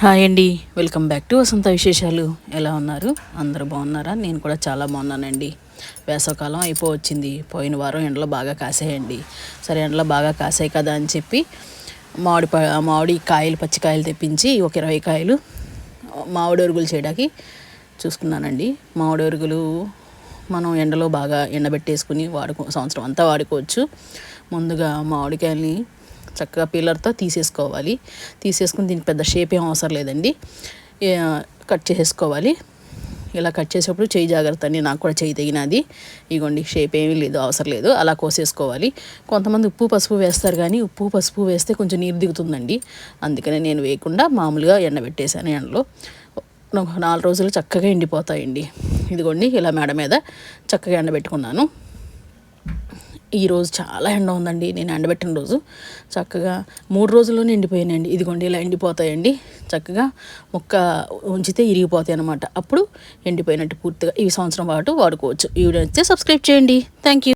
Hi అండి. Welcome back to వసంత విశేషాలు. ఎలా ఉన్నారు? అందరూ బాగున్నారా? నేను కూడా చాలా బాగున్నానండి. వేసవకాలం అయిపోవచ్చింది. పోయిన వారం ఎండలో బాగా కాసేయండి. సరే ఎండలో బాగా కాసాయి కదా అని చెప్పి మామిడి ప మామిడి కాయలు పచ్చికాయలు తెప్పించి ఒక ఇరవై కాయలు మామిడి ఒరుగులు చేయడానికి చూసుకున్నానండి. మామిడి ఒరుగులు మనం ఎండలో బాగా ఎండబెట్టేసుకుని వాడుకో సంవత్సరం అంతా వాడుకోవచ్చు. ముందుగా మామిడికాయల్ని చక్కగా పీలర్తో తీసేసుకోవాలి. తీసేసుకుని దీనికి పెద్ద షేప్ ఏం అవసరం లేదండి. కట్ చేసేసుకోవాలి. ఇలా కట్ చేసేటప్పుడు చేయి జాగ్రత్త అండి. నాకు కూడా చేయి తగినది. ఇగోండి షేప్ ఏమీ లేదు అవసరం లేదు. అలా కోసేసుకోవాలి. కొంతమంది ఉప్పు పసుపు వేస్తారు కానీ ఉప్పు పసుపు వేస్తే కొంచెం నీరు దిగుతుందండి. అందుకనే నేను వేయకుండా మామూలుగా ఎండబెట్టేశాను ఎండలో. నాలుగు రోజులు చక్కగా ఎండిపోతాయండి. ఇదిగోండి ఇలా మేడ మీద చక్కగా ఎండబెట్టుకున్నాను. ఈరోజు చాలా ఎండ ఉందండి. నేను ఎండబెట్టిన రోజు. చక్కగా మూడు రోజుల్లోనే ఎండిపోయానండి ఇదిగోండి ఇలా ఎండిపోతాయండి. చక్కగా ముక్క ఉంచితే ఇరిగిపోతాయి అనమాట అప్పుడు ఎండిపోయినట్టు పూర్తిగా ఈ సంవత్సరం పాటు వాడుకోవచ్చు. ఈ వీడియో సబ్స్క్రైబ్ చేయండి. Thank you